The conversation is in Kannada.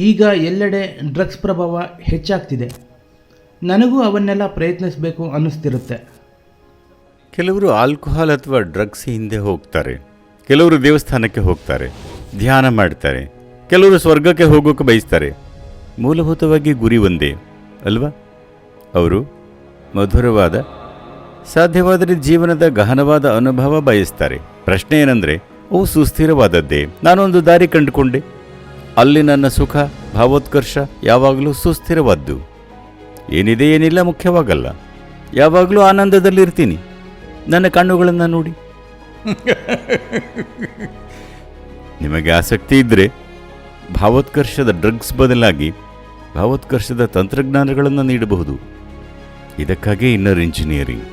ಈಗ ಎಲ್ಲೆಡೆ ಡ್ರಗ್ಸ್ ಪ್ರಭಾವ ಹೆಚ್ಚಾಗ್ತಿದೆ. ನನಗೂ ಅವನ್ನೆಲ್ಲ ಪ್ರಯತ್ನಿಸಬೇಕು ಅನ್ನಿಸ್ತಿರುತ್ತೆ. ಕೆಲವರು ಆಲ್ಕೋಹಾಲ್ ಅಥವಾ ಡ್ರಗ್ಸ್ ಹಿಂದೆ ಹೋಗ್ತಾರೆ. ಕೆಲವರು ದೇವಸ್ಥಾನಕ್ಕೆ ಹೋಗ್ತಾರೆ. ಧ್ಯಾನ ಮಾಡ್ತಾರೆ. ಕೆಲವರು ಸ್ವರ್ಗಕ್ಕೆ ಹೋಗೋಕೆ ಬಯಸ್ತಾರೆ. ಮೂಲಭೂತವಾಗಿ ಗುರಿ ಒಂದೇ, ಅಲ್ವಾ? ಅವರು ಮಧುರವಾದ, ಸಾಧ್ಯವಾದರೆ ಜೀವನದ ಗಹನವಾದ ಅನುಭವ ಬಯಸ್ತಾರೆ. ಪ್ರಶ್ನೆ ಏನಂದರೆ ಅವು ಸುಸ್ಥಿರವಾದದ್ದೇ. ನಾನೊಂದು ದಾರಿ ಕಂಡುಕೊಂಡೆ. ಅಲ್ಲಿ ನನ್ನ ಸುಖ, ಭಾವೋತ್ಕರ್ಷ ಯಾವಾಗಲೂ ಸುಸ್ಥಿರವಾದ್ದು. ಏನಿದೆ ಏನಿಲ್ಲ ಮುಖ್ಯವಾಗಲ್ಲ. ಯಾವಾಗಲೂ ಆನಂದದಲ್ಲಿರ್ತೀನಿ. ನನ್ನ ಕಣ್ಣುಗಳನ್ನು ನೋಡಿ. ನಿಮಗೆ ಆಸಕ್ತಿ ಇದ್ದರೆ ಭಾವೋತ್ಕರ್ಷದ ಡ್ರಗ್ಸ್ ಬದಲಾಗಿ ಭಾವೋತ್ಕರ್ಷದ ತಂತ್ರಜ್ಞಾನಗಳನ್ನು ನೀಡಬಹುದು. ಇದಕ್ಕಾಗಿ ಇನ್ನರ್ ಇಂಜಿನಿಯರಿಂಗ್.